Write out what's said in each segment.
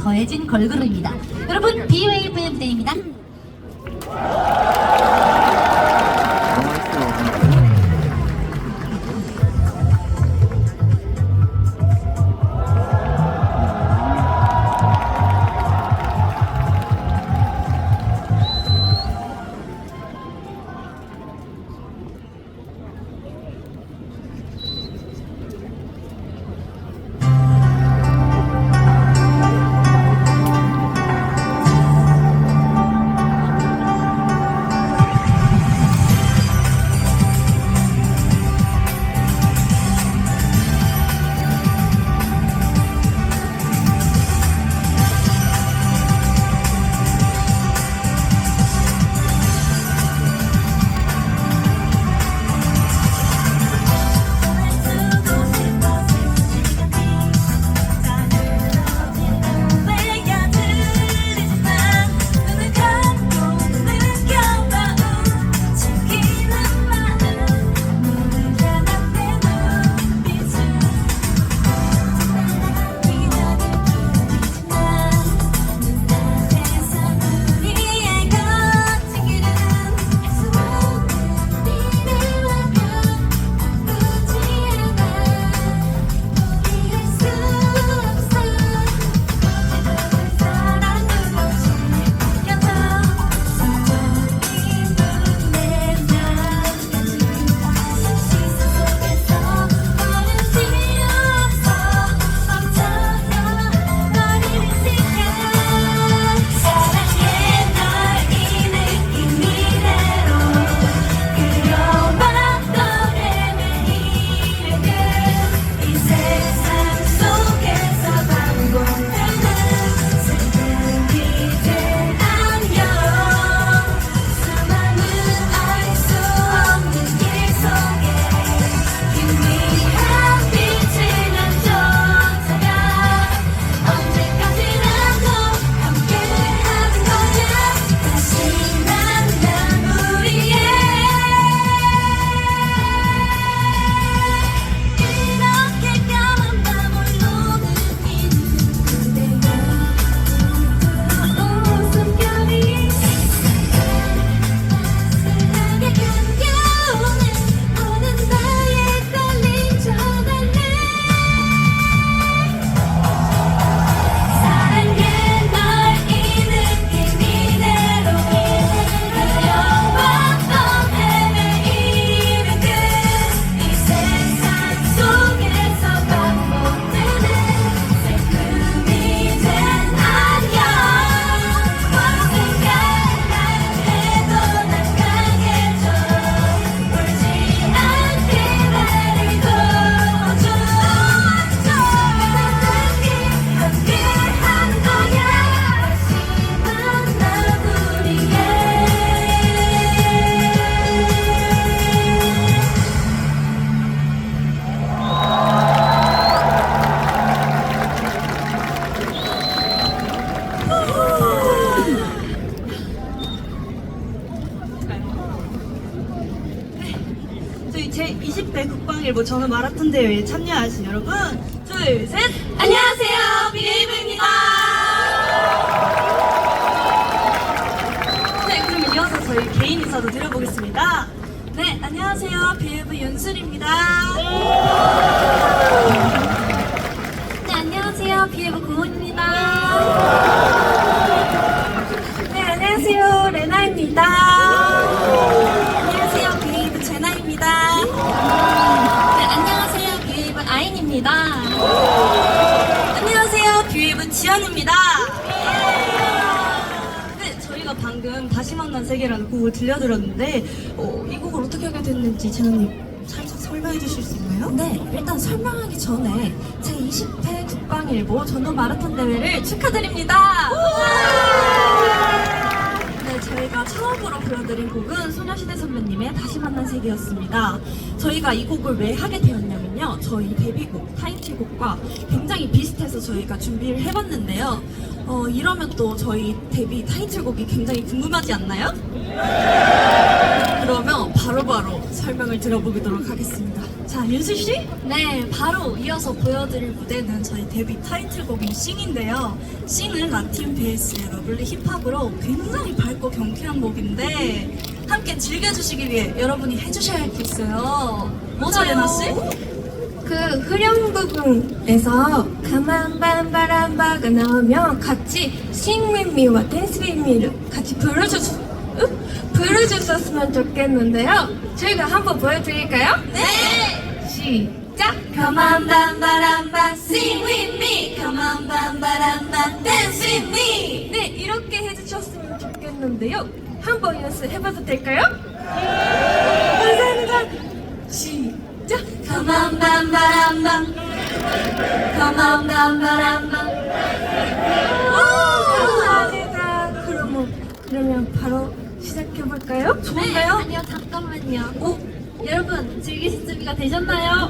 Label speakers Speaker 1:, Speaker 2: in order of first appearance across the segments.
Speaker 1: 더해진 걸그룹입니다. 여러분 비웨이브의 무대입니다.
Speaker 2: 제
Speaker 3: 20회 국방일보 전후 마라톤 대회에 참여하신 여러분 둘, 셋!
Speaker 2: 안녕하세요 비에이브입니다!
Speaker 3: 네, 그럼 이어서 저희 개인 인사도 드려보겠습니다. 네, 안녕하세요 비에브 윤술입니다.
Speaker 2: 네 안녕하세요 비에브 고은입니다.
Speaker 3: 네, 안녕하세요 레나입니다 지연입니다 네, 저희가 방금 다시 만난 세계라는 곡을 들려드렸는데 어, 이 곡을 어떻게 하게 됐는지 제나님 살짝 설명해 주실 수 있나요?
Speaker 1: 네, 일단 설명하기 전에 제 20회 국방일보 전후 마라톤 대회를 축하드립니다. 네, 저희가 처음으로 불러드린 곡은 소녀시대 선배님의 다시 만난 세계였습니다. 저희가 이 곡을 왜 하게 되었 냐면요. 저희 데뷔곡, 타이틀곡과 굉장히 비슷해서 저희가 준비를 해봤는데요.
Speaker 4: 어, 이러면 또 저희 데뷔 타이틀곡이 굉장히 궁금하지 않나요? 그러면 바로 바로 설명을 들어보도록 하겠습니다. 자, 윤수 씨?
Speaker 3: 네, 바로 이어서 보여드릴 무대는 저희 데뷔 타이틀곡인 싱인데요. 싱은 라틴 베이스의 러블리 힙합으로 굉장히 밝고 경쾌한 곡인데 함께 즐겨주시기 위해 여러분이 해주셔야 할 게 있어요. 뭐죠, 예나 씨?
Speaker 1: 그 후렴 부분에서 가만밤 바람바가 나오면 같이 Sing with me와 Dance with me를 같이 으? 부르주셨으면 좋겠는데요. 저희가 한번 보여드릴까요? 네! 시작!
Speaker 5: Come on, bam, sing with me. Come on, bam, dance with me.
Speaker 1: 네, 이렇게 해주셨으면 좋겠는데요. 한번 연습해봐도 될까요? 감사합니다. 시작!
Speaker 5: Come on, bam, bam, bam. Come on, bam, bam, bam.
Speaker 1: 감사합니다. 그러면, 그러면 바로 시작해볼까요?
Speaker 3: 좋은데요?
Speaker 1: 아니요, 잠깐만요. 오, 여러분, 즐기실 준비가 되셨나요?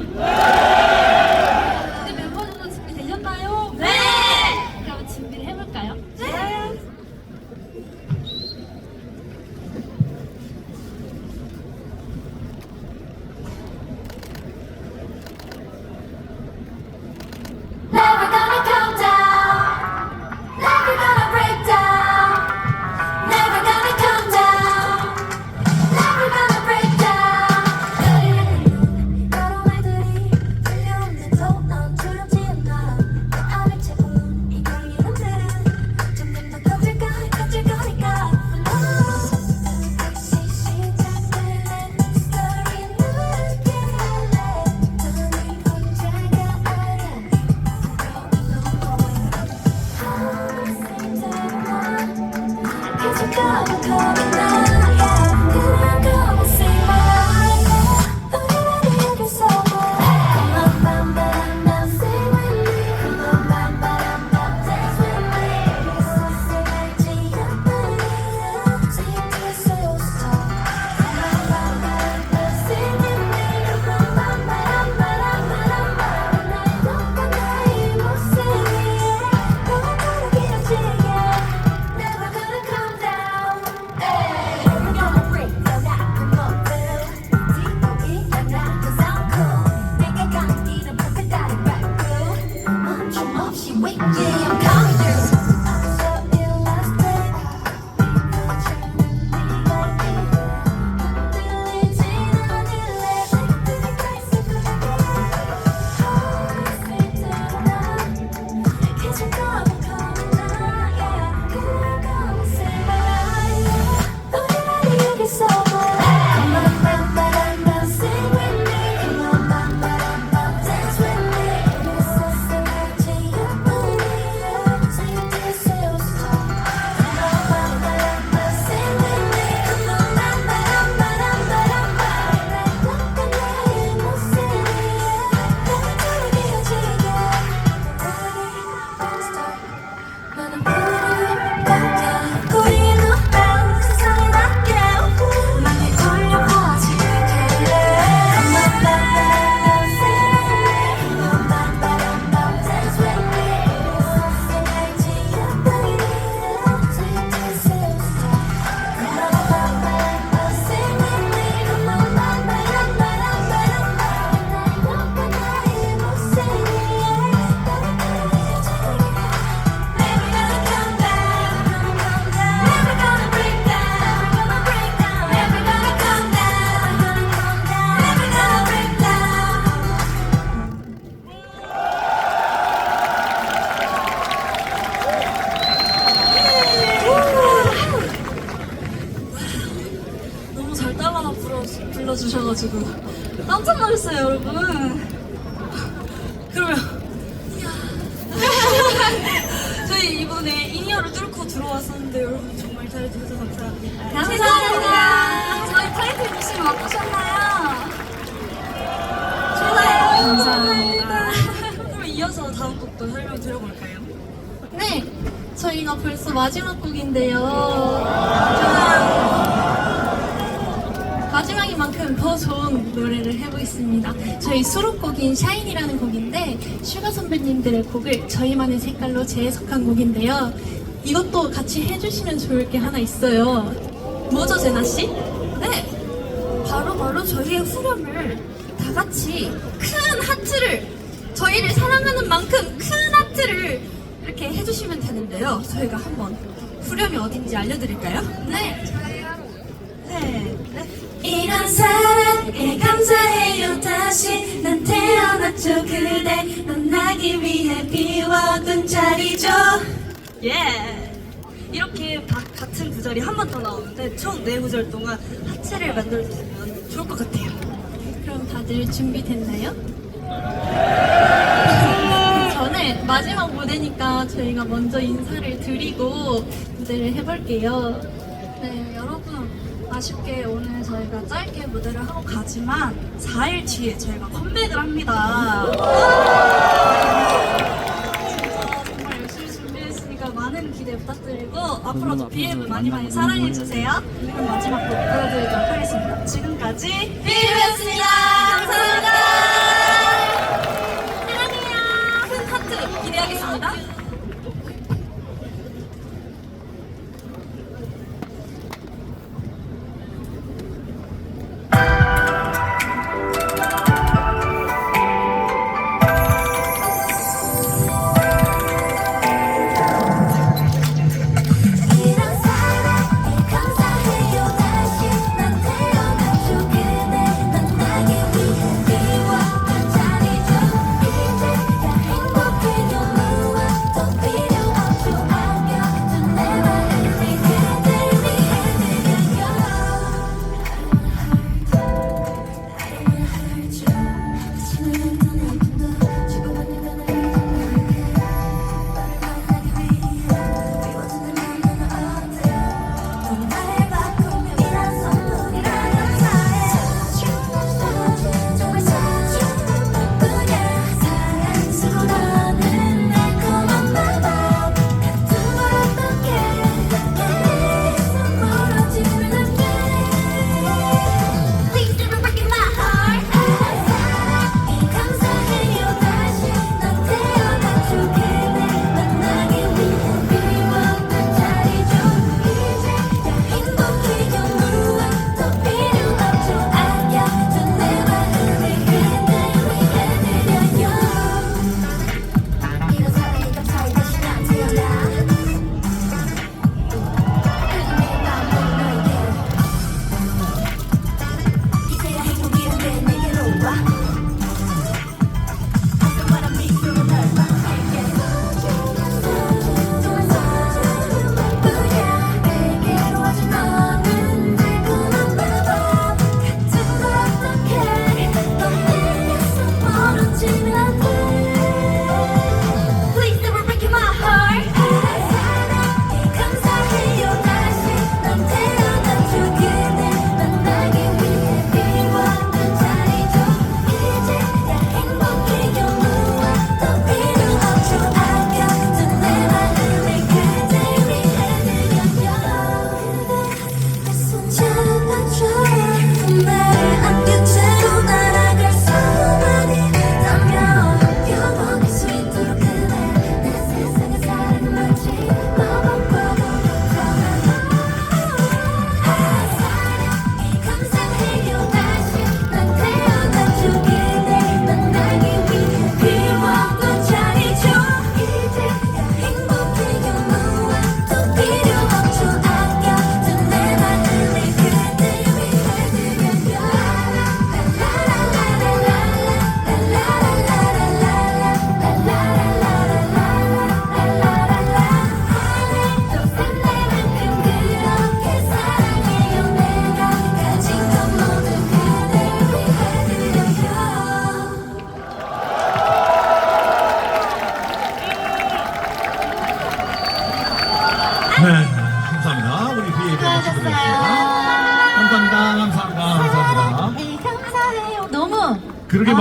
Speaker 3: 불러주셔가지고 깜짝 놀랐어요, 여러분. 그러면 저희 이번에 인이어를 뚫고 들어왔었는데 여러분 정말 잘해주셔서 감사합니다.
Speaker 1: 감사합니다. 저희 타이틀 미션 어떠셨나요?
Speaker 3: 좋아요. 감사합니다. 그럼 이어서 다음 곡도 설명 드려볼까요?
Speaker 1: 네, 저희가 벌써 마지막 곡인데요. 마지막
Speaker 6: 더 좋은 노래를 해보겠습니다. 저희 수록곡인 샤인이라는 곡인데 슈가 선배님들의 곡을 저희만의 색깔로 재해석한 곡인데요. 이것도 같이 해주시면 좋을 게 하나 있어요.
Speaker 1: 뭐죠, 제나 씨? 네, 바로 바로 저희의 후렴을 다 같이 큰 하트를 저희를 사랑하는 만큼 큰 하트를 이렇게 해주시면 되는데요. 저희가 한번 후렴이 어딘지 알려드릴까요? 네, 네, 네.
Speaker 2: 이런 사랑에 감사해요 다시 난 태어났죠 그대 만나기 위해 비워둔 자리죠
Speaker 1: 예. 이렇게 바- 같은 구절이 한 번 더 나오는데 총 네 구절 동안 하트를 만들어주시면 좋을 것 같아요.
Speaker 6: 그럼 다들 준비됐나요? 저는 마지막 무대니까 저희가 먼저 인사를 드리고 무대를 해볼게요.
Speaker 3: 아쉽게 오늘 저희가 짧게 무대를 하고 가지만 4일 뒤에 저희가 컴백을 합니다. 진짜 정말 열심히 준비했으니까 많은 기대 부탁드리고 앞으로도 BM 많이 많이 사랑해 주세요. 그럼 마지막 곡 보여드리도록 하겠습니다. 지금까지
Speaker 1: 비비였습니다. 감사합니다. 사랑해요. 큰 하트 기대하겠습니다.